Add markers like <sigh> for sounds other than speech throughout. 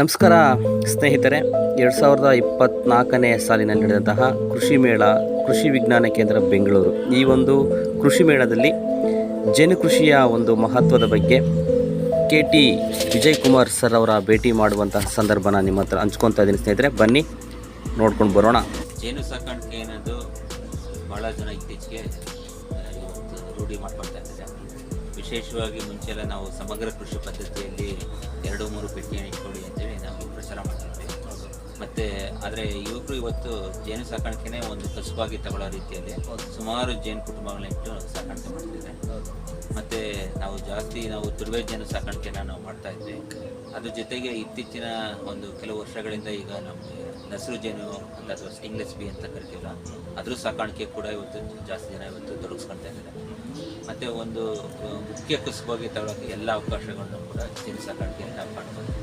ನಮಸ್ಕಾರ, ಸ್ನೇಹಿತರೆ. ಎರಡು ಸಾವಿರದ ಇಪ್ಪತ್ತ್ನಾಲ್ಕನೇ ಸಾಲಿನಲ್ಲಿ ನಡೆದಂತಹ ಕೃಷಿ ಮೇಳ, ಕೃಷಿ ವಿಜ್ಞಾನ ಕೇಂದ್ರ ಬೆಂಗಳೂರು. ಈ ಒಂದು ಕೃಷಿ ಮೇಳದಲ್ಲಿ ಜೇನು ಕೃಷಿಯ ಒಂದು ಮಹತ್ವದ ಬಗ್ಗೆ K T Vijay Kumar sir ಅವರ ಭೇಟಿ ಮಾಡುವಂತಹ ಸಂದರ್ಭನ ನಿಮ್ಮ ಹತ್ರ ಹಂಚ್ಕೊತಾ ಇದ್ದೀನಿ ಸ್ನೇಹಿತರೆ. ಬನ್ನಿ, ನೋಡ್ಕೊಂಡು ಬರೋಣ. ಜೇನು ಸಾಕಾಣಿಕೆ ಅನ್ನೋದು ಭಾಳ ಜನ ಇತ್ತೀಚೆಗೆ ರೂಢಿ ಮಾಡ್ಕೊಳ್ತಾ ವಿಶೇಷವಾಗಿ ಮುಂಚೆ ಎಲ್ಲ ನಾವು ಸಮಗ್ರ ಕೃಷಿ ಪದ್ಧತಿಯಲ್ಲಿ ಎರಡು ಮೂರು ಪೆಟ್ಟಿಯನ್ನು ಇಟ್ಕೊಳ್ಳಿ ಅಂತೇಳಿ ನಾವು ಪ್ರಚಾರ ಮಾಡ್ತಿದ್ವಿ. ಮತ್ತು ಆದರೆ ಯುವಕರು ಇವತ್ತು ಜೇನು ಸಾಕಾಣಿಕೆನೇ ಒಂದು ಕಸುಬಾಗಿ ತಗೊಳ್ಳೋ ರೀತಿಯಲ್ಲಿ ಸುಮಾರು ಜೇನು ಕುಟುಂಬಗಳನ್ನ ಇಟ್ಟು ಸಾಕಾಣಿಕೆ ಮಾಡ್ತಿದ್ದಾರೆ. ಮತ್ತು ನಾವು ಜಾಸ್ತಿ ನಾವು ತುರುವೆ ಜೇನು ಸಾಕಾಣಿಕೆನ ನಾವು ಮಾಡ್ತಾ ಇದ್ವಿ. ಅದ್ರ ಜೊತೆಗೆ ಇತ್ತೀಚಿನ ಒಂದು ಕೆಲವು ವರ್ಷಗಳಿಂದ ಈಗ ನಮಗೆ ನಸರು ಜೇನು ಅಂತ ಅಥವಾ ಸ್ಟಿಂಗ್ಲೆಸ್ ಬಿ ಅಂತ ಕರಿತೀವಲ್ಲ, ಅದ್ರ ಸಾಕಾಣಿಕೆ ಕೂಡ ಇವತ್ತು ಜಾಸ್ತಿ ಜನ ಇವತ್ತು ತೊಡಗಿಸ್ಕೊಳ್ತಾ ಇದ್ದಾರೆ. ಮತ್ತು ಒಂದು ಮುಖ್ಯ ಕುಸುಬಾಗಿ ತಗೊಳ್ಳೋಕ್ಕೆ ಎಲ್ಲ ಅವಕಾಶಗಳನ್ನು ಕೂಡ ಜೇನು ಸಾಕಾಣಿಕೆ ಕಾಣ್ಬೋದು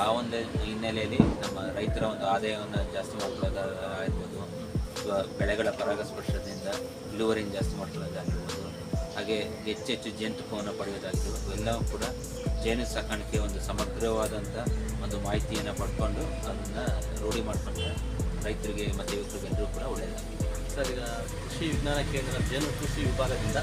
ಆ ಒಂದು ಹಿನ್ನೆಲೆಯಲ್ಲಿ ನಮ್ಮ ರೈತರ ಒಂದು ಆದಾಯವನ್ನು ಜಾಸ್ತಿ ಮಾಡ್ಕೊಳ್ಳೋದಾಗಿರ್ಬೋದು, ಅಥವಾ ಬೆಳೆಗಳ ಪರಾಗಸ್ಪರ್ಶದಿಂದ ಇಳುವರಿಯನ್ನು ಜಾಸ್ತಿ ಮಾಡ್ಕೊಳ್ಳೋದಾಗಿರ್ಬೋದು, ಹಾಗೆ ಹೆಚ್ಚೆಚ್ಚು ಜೇನುತುಪ್ಪವನ್ನು ಪಡೆಯೋದಾಗಿರ್ಬೋದು, ಎಲ್ಲವೂ ಕೂಡ ಜೇನು ಸಾಕಾಣಿಕೆ ಒಂದು ಸಮಗ್ರವಾದಂಥ ಒಂದು ಮಾಹಿತಿಯನ್ನು ಪಡ್ಕೊಂಡು ಅದನ್ನು ರೂಢಿ ಮಾಡಿಕೊಂಡ್ರೆ ರೈತರಿಗೆ ಮತ್ತು ಯುವಕರಿಗೆಲ್ಲರೂ ಕೂಡ ಒಳ್ಳೆಯದಾಗಿದೆ ಸರ್ ಈಗ ಕೃಷಿ ವಿಜ್ಞಾನ ಕೇಂದ್ರ ಜೇನು ಕೃಷಿ ವಿಭಾಗದಿಂದ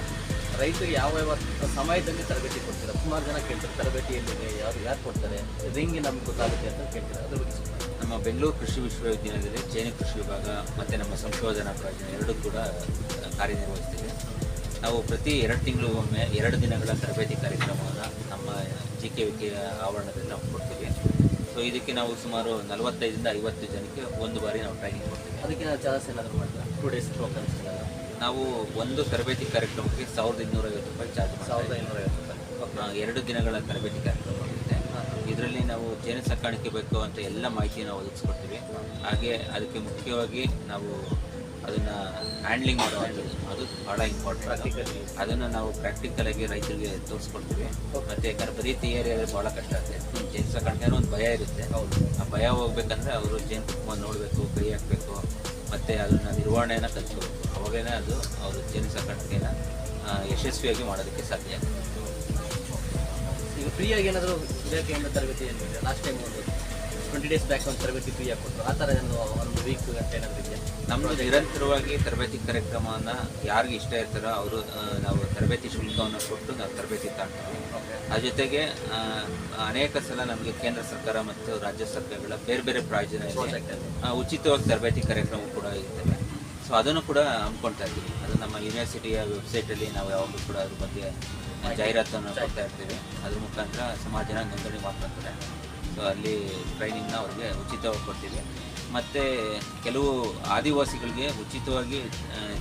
ರೈತರಿಗೆ ಯಾವ ಯಾವ ಸಮಯದಲ್ಲಿ ತರಬೇತಿ ಕೊಡ್ತೀರಾ? ಸುಮಾರು ಜನ ಕೇಳ್ತಾರೆ ತರಬೇತಿ ಎಲ್ಲಿದೆ ಯಾರು ಯಾರು ಕೊಡ್ತಾರೆ? ಇದು ಹೆಂಗೆ ನಮ್ಗೆ ಗೊತ್ತಾಗುತ್ತೆ ಅಂತ ಕೇಳ್ತಾರೆ ಅದ್ರ ಬಗ್ಗೆ ನಮ್ಮ ಬೆಂಗಳೂರು ಕೃಷಿ ವಿಶ್ವವಿದ್ಯಾಲಯದಲ್ಲಿ ಜೇನು ಕೃಷಿ ವಿಭಾಗ ಮತ್ತು ನಮ್ಮ ಸಂಶೋಧನಾ ಪ್ರಾಜೆಕ್ಟ್ ಎರಡೂ ಕೂಡ ಕಾರ್ಯನಿರ್ವಹಿಸ್ತೀವಿ ನಾವು ಪ್ರತಿ ಎರಡು ತಿಂಗಳು ಒಮ್ಮೆ ಎರಡು ದಿನಗಳ ತರಬೇತಿ ಕಾರ್ಯಕ್ರಮವನ್ನು ನಮ್ಮ ಜಿ ಕೆ ವಿ ಕೆ ಆವರಣದಲ್ಲಿ ನಾವು ಕೊಡ್ತೀವಿ. ಸೊ ಇದಕ್ಕೆ ನಾವು ಸುಮಾರು ನಲವತ್ತೈದರಿಂದ ಐವತ್ತು ಜನಕ್ಕೆ ಒಂದು ಬಾರಿ ನಾವು ಟ್ರೈನಿಂಗ್ ಕೊಡ್ತೀವಿ. ಅದಕ್ಕೆ ಚಾರ್ಜಸ್ ಏನಾದರೂ ಮಾಡ್ತೀರಾ? ಟೂ ಡೇಸ್ ನಾವು ಒಂದು ತರಬೇತಿ ಕಾರ್ಯಕ್ರಮಕ್ಕೆ ಸಾವಿರದ ಇನ್ನೂರೈವತ್ತು ರೂಪಾಯಿ ಚಾರ್ಜ್ ಸಾವಿರದ ಮಾಡ್ತೀವಿ ಐನೂರೈವತ್ತು ರೂಪಾಯಿ. ಎರಡು ದಿನಗಳ ತರಬೇತಿ ಕಾರ್ಯಕ್ರಮ ಇರುತ್ತೆ ಇದರಲ್ಲಿ ನಾವು ಜೇನು ಸಾಕಾಣಿಕೆ ಬೇಕು ಅಂತ ಎಲ್ಲ ಮಾಹಿತಿಯನ್ನು ಒದಗಿಸ್ಕೊಡ್ತೀವಿ. ಹಾಗೆ ಅದಕ್ಕೆ ಮುಖ್ಯವಾಗಿ ನಾವು ಅದನ್ನು ಹ್ಯಾಂಡ್ಲಿಂಗ್ ಮಾಡುವಂಥದ್ದು ಅದು ಭಾಳ ಇಂಪಾರ್ಟೆಂಟ್ ಅದನ್ನು ನಾವು ಪ್ರಾಕ್ಟಿಕಲ್ ಆಗಿ ರೈತರಿಗೆ ತೋರಿಸ್ಕೊಡ್ತೀವಿ. ಮತ್ತು ಯಾಕಂದ್ರೆ ತಯಾರಿ ಆದರೆ ಭಾಳ ಕಷ್ಟ ಆಗುತ್ತೆ. ಜೇನು ಸಾಕಾಣಿಕೆ ಒಂದು ಭಯ ಇರುತ್ತೆ. ಹೌದು. ಆ ಭಯ ಹೋಗ್ಬೇಕಂದ್ರೆ ಅವರು ಜೇನು ತುಪ್ಪ ನೋಡಬೇಕು ಕೈ ಹಾಕಬೇಕು. ಮತ್ತು ಅದನ್ನು ನಿರ್ವಹಣೆಯನ್ನು ಕಲಿಸ್ಕೋಬೇಕು ಅವಾಗೇ ಅದು ಅವರು ಜೇನು ಸಾಕಾಣಿಕೆಯನ್ನು ಯಶಸ್ವಿಯಾಗಿ ಮಾಡೋದಕ್ಕೆ ಸಾಧ್ಯ ಆಗುತ್ತೆ ಈಗ ಫ್ರೀಯಾಗಿ ಏನಾದರೂ ಇಲಾಖೆಯಿಂದ ತರಬೇತಿ ಏನಿದೆ? ಲಾಸ್ಟ್ ಟೈಮ್ ಒಂದು ಟ್ವೆಂಟಿ ಡೇಸ್ ಬ್ಯಾಕ್ ಒಂದು ತರಬೇತಿ ಫ್ರೀಯಾಗಿ ಕೊಟ್ಟರು ಆ ಥರ ಒಂದು ಒಂದು ವೀಕ್ ಅಂತ ಏನಾದರೂ ಇದೆಯಾ ನಮ್ಮದು ನಿರಂತರವಾಗಿ ತರಬೇತಿ ಕಾರ್ಯಕ್ರಮವನ್ನು ಯಾರಿಗೆ ಇಷ್ಟ ಇರ್ತಾರೋ ಅವರು ನಾವು ತರಬೇತಿ ಶುಲ್ಕವನ್ನು ಕೊಟ್ಟು ನಾವು ತರಬೇತಿ ತಗೊಳ್ತೀವಿ ಅದ್ರ ಜೊತೆಗೆ ಆ, ಅನೇಕ ಸಲ ನಮಗೆ ಕೇಂದ್ರ ಸರ್ಕಾರ ಮತ್ತು ರಾಜ್ಯ ಸರ್ಕಾರಗಳ ಬೇರೆ ಬೇರೆ ಪ್ರಾಯೋಜನೆಯಲ್ಲಿ ಆ, ಉಚಿತವಾಗಿ ತರಬೇತಿ ಕಾರ್ಯಕ್ರಮ ಕೂಡ ಇರ್ತವೆ ಸೊ ಅದನ್ನು ಕೂಡ ಹಮ್ಮಿಕೊಳ್ತಾ ಇದ್ದೀವಿ. ಅದು ನಮ್ಮ ಯೂನಿವರ್ಸಿಟಿಯ ವೆಬ್ಸೈಟಲ್ಲಿ ನಾವು ಯಾವಾಗಲೂ ಕೂಡ ಅದ್ರ ಬಗ್ಗೆ ಜಾಹೀರಾತನ್ನು ಕೊಡ್ತಾ ಇರ್ತೀವಿ. ಅದ್ರ ಮುಖಾಂತರ ಸಮಾಜನ ಜನ ನೋಂದಣಿ ಮಾಡ್ಕೊತಾರೆ ಸೊ ಅಲ್ಲಿ ಟ್ರೈನಿಂಗ್ನ ಅವ್ರಿಗೆ ಉಚಿತವಾಗಿ ಕೊಡ್ತೀವಿ. ಮತ್ತು ಕೆಲವು ಆದಿವಾಸಿಗಳಿಗೆ ಉಚಿತವಾಗಿ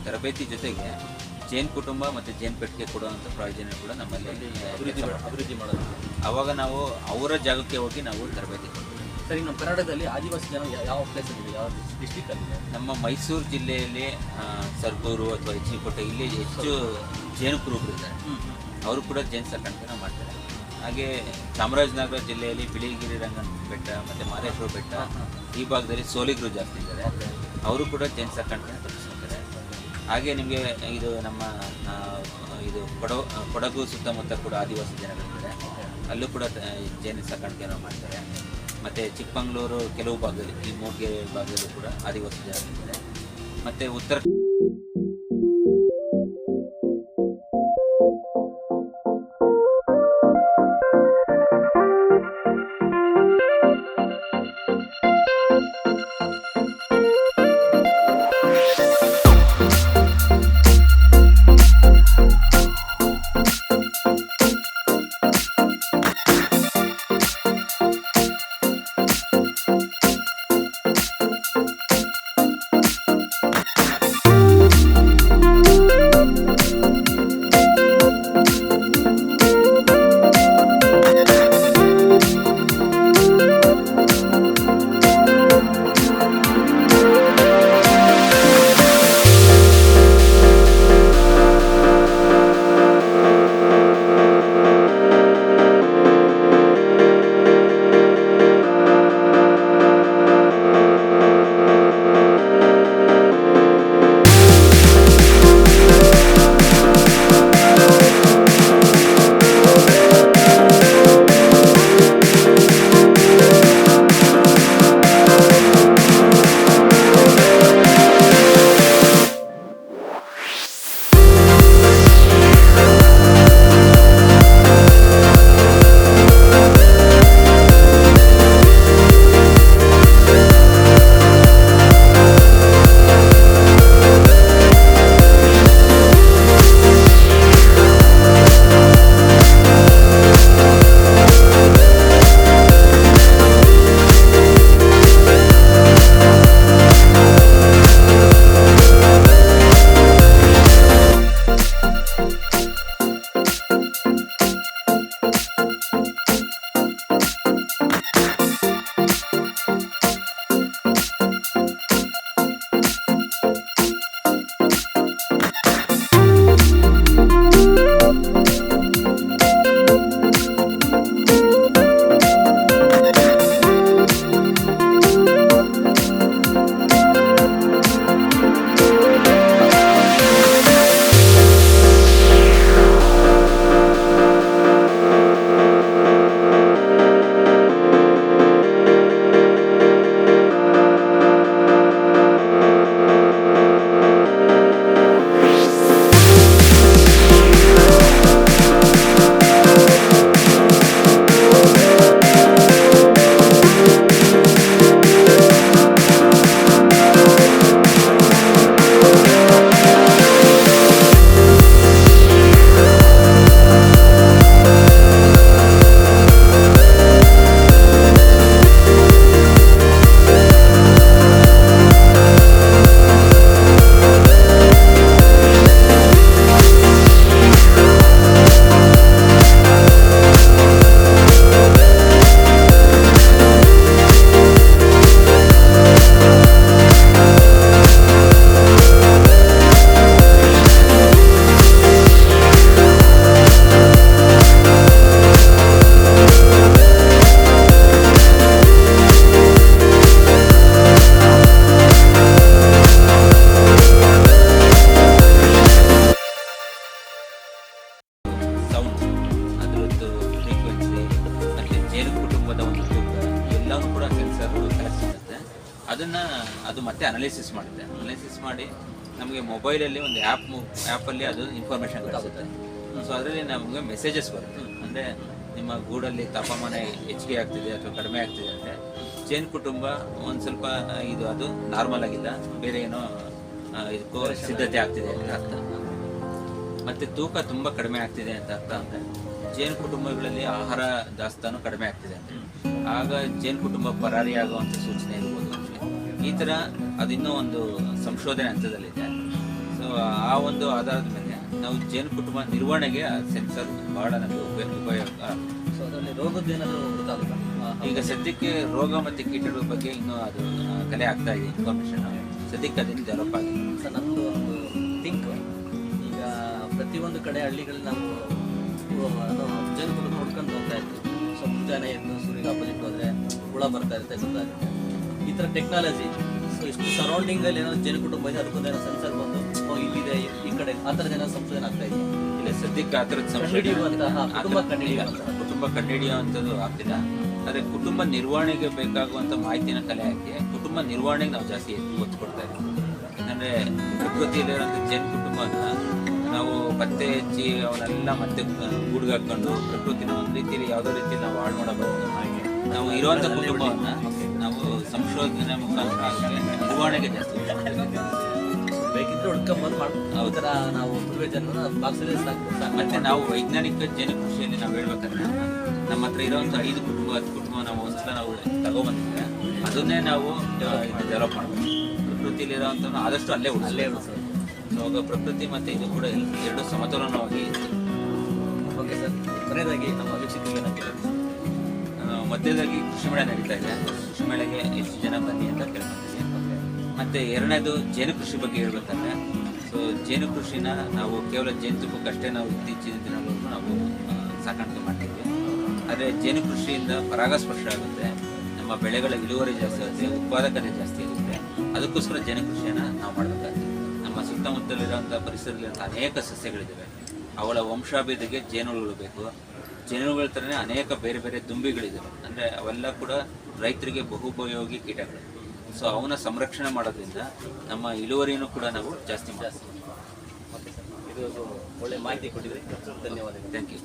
ತರಬೇತಿ ಜೊತೆಗೆ ಜೇನು ಕುಟುಂಬ ಮತ್ತು ಜೇನು ಪೆಟ್ಟಿಗೆ ಕೊಡುವಂಥ ಪ್ರಯೋಜನ ಕೂಡ ನಮ್ಮಲ್ಲಿ ಅಭಿವೃದ್ಧಿ ಅಭಿವೃದ್ಧಿ ಮಾಡೋದು. ಆವಾಗ ನಾವು ಅವರ ಜಾಗಕ್ಕೆ ಹೋಗಿ ನಾವು ತರಬೇತಿ ಕೊಡ್ತೀವಿ. ಸರಿ ನಮ್ಮ ಕರ್ನಾಟಕದಲ್ಲಿ ಆದಿವಾಸಿ ಜನ ಯಾವ ಪ್ಲೇಸಲ್ಲಿ ಯಾವ ಡಿಸ್ಟಿಕಲ್ಲಿ ನಮ್ಮ ಮೈಸೂರು ಜಿಲ್ಲೆಯಲ್ಲಿ ಸರ್ಗೂರು ಅಥವಾ ಹೆಚ್ಚಿಕೋಟೆ ಇಲ್ಲಿ ಹೆಚ್ಚು ಜೇನು ಕುರುಬರಿದ್ದಾರೆ ಅವರು ಕೂಡ ಜೇನು ಸಾಕಾಣಿಕೆನ ಮಾಡ್ತಾರೆ. ಹಾಗೆ ಚಾಮರಾಜನಗರ ಜಿಲ್ಲೆಯಲ್ಲಿ ಬಿಳಿಗಿರಿ ರಂಗನ ಬೆಟ್ಟ ಮತ್ತು ಮಾರೇಶ್ವರ ಬೆಟ್ಟ ಈ ಭಾಗದಲ್ಲಿ ಸೋಲಿಗರು ಜಾಸ್ತಿ ಇದ್ದಾರೆ. ಅವರು ಕೂಡ ಜೇನು ಸಾಕಾಣಿಕೆನ ತಪ್ಪಿಸ್ತಾರೆ ಹಾಗೆ ನಿಮಗೆ ಇದು ನಮ್ಮ ಇದು ಕೊಡಗು ಕೊಡಗು ಸುತ್ತಮುತ್ತ ಕೂಡ ಆದಿವಾಸಿ ಜನಗಳಿದ್ದಾರೆ. ಅಲ್ಲೂ ಕೂಡ ಜೇನು ಸಾಕಾಣಿಕೆಯನ್ನು ಮಾಡ್ತಾರೆ. ಮತ್ತು ಚಿಕ್ಕಮಂಗ್ಳೂರು ಕೆಲವು ಭಾಗದಲ್ಲಿ ಈ ಮೂರ್ಗೆ ಭಾಗದಲ್ಲೂ ಕೂಡ ಆದಿವಾಸಿ ಜನಗಳಿದ್ದಾರೆ ಮತ್ತು ಉತ್ತರ ಮೊಬೈಲಲ್ಲಿ ಒಂದು ಆ್ಯಪ್ ಆ್ಯಪಲ್ಲಿ ಅದು ಇನ್ಫಾರ್ಮೇಷನ್ ಕಳಿಸುತ್ತೆ ಸೊ ಅದರಲ್ಲಿ ನಮಗೆ ಮೆಸೇಜಸ್ ಬರುತ್ತೆ. ಅಂದರೆ ನಿಮ್ಮ ಗೂಡಲ್ಲಿ ತಾಪಮಾನ ಹೆಚ್ಚಿಗೆ ಆಗ್ತಿದೆ ಅಥವಾ ಕಡಿಮೆ ಆಗ್ತಿದೆ ಅಂದರೆ ಜೇನು ಕುಟುಂಬ ಒಂದು ಸ್ವಲ್ಪ ಇದು ಅದು ನಾರ್ಮಲ್ ಆಗಿಲ್ಲ. ಬೇರೆ ಏನೋ ಇದಕ್ಕೂ ಸಿದ್ಧತೆ ಆಗ್ತಿದೆ ಅಂತ ಅರ್ಥ. ಮತ್ತು ತೂಕ ತುಂಬ ಕಡಿಮೆ ಆಗ್ತಿದೆ ಅಂತ ಅರ್ಥ ಅಂದರೆ ಜೇನು ಕುಟುಂಬಗಳಲ್ಲಿ ಆಹಾರ ದಾಸ್ತಾನು ಕಡಿಮೆ ಆಗ್ತಿದೆ ಅಂತ ಆಗ ಜೇನು ಕುಟುಂಬ ಪರಾರಿಯಾಗುವಂಥ ಸೂಚನೆ ಇರ್ಬೋದು. ಈ ಥರ ಅದಿನ್ನೂ ಒಂದು ಸಂಶೋಧನೆ ಹಂತದಲ್ಲಿದೆ. ಆ ಒಂದು ಆಧಾರದ ಮೇಲೆ ನಾವು ಜೇನು ಕುಟುಂಬ ನಿರ್ವಹಣೆಗೆ ಸೆನ್ಸರ್ ಬಹಳ ನಮಗೆ ಉಪಯೋಗ ಉಪಯೋಗ. ಸೊ ಅದರಲ್ಲಿ ರೋಗದ್ದು ಏನಾದರೂ ಗೊತ್ತಾಗುತ್ತಾ ಈಗ ಸದ್ಯಕ್ಕೆ ರೋಗ ಮತ್ತು ಕೀಟಗಳ ಬಗ್ಗೆ ಇನ್ನೂ ಅದು ಕಲೆ ಆಗ್ತಾ ಇದೆ ಇನ್ಫಾರ್ಮೇಶನ್ ಸದ್ಯಕ್ಕೆ ಅದನ್ನು ಡೆವಲಪ್ ಆಗಿದೆ? ಸರ್ ನಮ್ಮದು ಒಂದು ಥಿಂಕ್ ಈಗ ಪ್ರತಿಯೊಂದು ಕಡೆ ಹಳ್ಳಿಗಳಲ್ಲಿ ನಾವು ಜೇನು ಕುಟುಂಬ ನೋಡ್ಕೊಂಡು ಹೋಗ್ತಾ ಇರ್ತೀವಿ ಸೊ ಜನ ಎದ್ದು ಸೂರ್ಯಗೆ ಅಪೋಸಿಟ್ ಹೋದ್ರೆ ಹುಳ ಬರ್ತಾ ಇರುತ್ತೆ ಗೊತ್ತಾಗುತ್ತೆ. ಈ ಥರ ಟೆಕ್ನಾಲಜಿ ಸೊ ಇಷ್ಟು ಸರೌಂಡಿಂಗಲ್ಲಿ ಏನೋ ಜೇನು ಕುಟುಂಬ ಇದೆ ಅದಕ್ಕೊಂದು ಏನೋ ಸೆನ್ಸರ್ ಇಲ್ಲಿದೆ ಈ ಕಡೆ ಆ ಥರ ಜನ ಸಂಶೋಧನೆ ಆಗ್ತಾ ಇದೆ. ಇಲ್ಲ ಸದ್ಯಕ್ಕೆ ಆ ಥರದ ಕಂಡುಹಿಡಿಯುವಂತಹ, ಕುಟುಂಬ ಕಂಡುಹಿಡಿಯುವಂತಹ. ಕುಟುಂಬ ಕಂಡುಹಿಡಿಯುವಂಥದ್ದು ಆಗ್ತಿಲ್ಲ. ಆದರೆ ಕುಟುಂಬ ನಿರ್ವಹಣೆಗೆ ಬೇಕಾಗುವಂಥ ಮಾಹಿತಿನ ಕಲೆ ಹಾಕಿ ಕುಟುಂಬ ನಿರ್ವಹಣೆಗೆ ನಾವು ಜಾಸ್ತಿ ಒತ್ತು ಕೊಡ್ತಾ ಇದ್ದೀವಿ. ಯಾಕಂದರೆ ಪ್ರಕೃತಿಯಲ್ಲಿರುವಂಥ ಜನ ಕುಟುಂಬ ನಾವು ಪತ್ತೆ ಹಚ್ಚಿ ಅವನ್ನೆಲ್ಲ ಮತ್ತೆ ಗೂಡ್ಗಾಕೊಂಡು ಪ್ರಕೃತಿನ ಒಂದು ರೀತಿಯಲ್ಲಿ ಯಾವುದೋ ರೀತಿ ನಾವು ಹಾಳು ಮಾಡಬಹುದು ನಾವು ಇರುವಂಥ ಕುಟುಂಬವನ್ನ ನಾವು ಸಂಶೋಧನೆ ಮುಖಾಂತರ ನಿರ್ವಹಣೆಗೆ ಜಾಸ್ತಿ <laughs> ಕೊಡ್ತಾ ಹುಡ್ಕೊಂಬಂದು ಮಾಡ್ಬೋದು ಆ ಥರ ನಾವು ಪೂರ್ವಜರನ್ನ ಬಾಕ್ಸಲ್ಲಿ ಸಾಕು ಸಾಕು ಮತ್ತೆ ನಾವು ವೈಜ್ಞಾನಿಕ ಜನ ಕೃಷಿಯಲ್ಲಿ ನಾವು ಹೇಳ್ಬೇಕಂದ್ರೆ ನಮ್ಮ ಹತ್ರ ಇರೋಂಥ ಐದು ಕುಟುಂಬ ಹತ್ತು ಕುಟುಂಬ ನಾವು ಒಂದ್ಸಲ ನಾವು ತಗೊಬಂದಿದ್ರೆ ಅದನ್ನೇ ನಾವು ಡೆವಲಪ್ ಮಾಡಬೇಕು. ಪ್ರಕೃತಿಯಲ್ಲಿರೋಂಥ ಆದಷ್ಟು ಅಲ್ಲೇ ಅಲ್ಲೇ ಉಳಿಸೋದು ಸೊ ಆಗ ಪ್ರಕೃತಿ ಮತ್ತು ಇದು ಕೂಡ ಎರಡು ಸಮತೋಲನವಾಗಿ ಓಕೆ ಸರ್ ಕೊನೆಯದಾಗಿ ನಮ್ಮ ವೀಕ್ಷಕರಿಗೆ ನಾನು ಮಧ್ಯದಾಗಿ ಕೃಷಿ ಮೇಳ ನಡೀತಾ ಇದೆ. ಕೃಷಿ ಮೇಳೆಗೆ ಎಷ್ಟು ಜನ ಬನ್ನಿ ಅಂತ ಕೇಳ್ಕೊಂತೀವಿ. ಮತ್ತೆ ಎರಡನೇದು ಜೇನು ಕೃಷಿ ಬಗ್ಗೆ ಹೇಳ್ಬೇಕಂದ್ರೆ ಸೊ ಜೇನು ಕೃಷಿನ ನಾವು ಕೇವಲ ಜೇನುತುಪ್ಪಕ್ಕಷ್ಟೇ ನಾವು ಇತ್ತೀಚಿನ ದಿನಗಳನ್ನು ನಾವು ಸಾಕಾಣಿಕೆ ಮಾಡ್ತೀವಿ ಆದರೆ ಜೇನು ಕೃಷಿಯಿಂದ ಪರಾಗಸ್ಪರ್ಶ ಆಗುತ್ತೆ, ನಮ್ಮ ಬೆಳೆಗಳ ಇಳುವರಿ ಜಾಸ್ತಿ ಆಗುತ್ತೆ, ಉತ್ಪಾದಕತೆ ಜಾಸ್ತಿ ಇರುತ್ತೆ ಅದಕ್ಕೋಸ್ಕರ ಜೇನು ಕೃಷಿಯನ್ನು ನಾವು ಮಾಡಬೇಕಾಗ್ತದೆ. ನಮ್ಮ ಸುತ್ತಮುತ್ತಲಿರುವಂಥ ಪರಿಸರದಲ್ಲಿರುವಂಥ ಅನೇಕ ಸಸ್ಯಗಳಿದ್ದಾವೆ ಅವಳ ವಂಶಾಭಿವೃದ್ಧಿಗೆ ಜೇನುಗಳು ಬೇಕು. ಜೇನುಗಳ ಥರನೇ ಅನೇಕ ಬೇರೆ ಬೇರೆ ದುಂಬಿಗಳಿದ್ದಾವೆ ಅಂದರೆ ಅವೆಲ್ಲ ಕೂಡ ರೈತರಿಗೆ ಬಹುಪಯೋಗಿ ಕೀಟಗಳು. ಸೊ ಅವನ ಸಂರಕ್ಷಣೆ ಮಾಡೋದ್ರಿಂದ ನಮ್ಮ ಇಳುವರಿಯನ್ನು ಕೂಡ ನಾವು ಜಾಸ್ತಿ ಮಾಡ್ತೀವಿ. ಇದು ಒಳ್ಳೆ ಮಾಹಿತಿ ಕೊಟ್ಟಿದ್ರಿ. ಧನ್ಯವಾದಗಳು. Thank you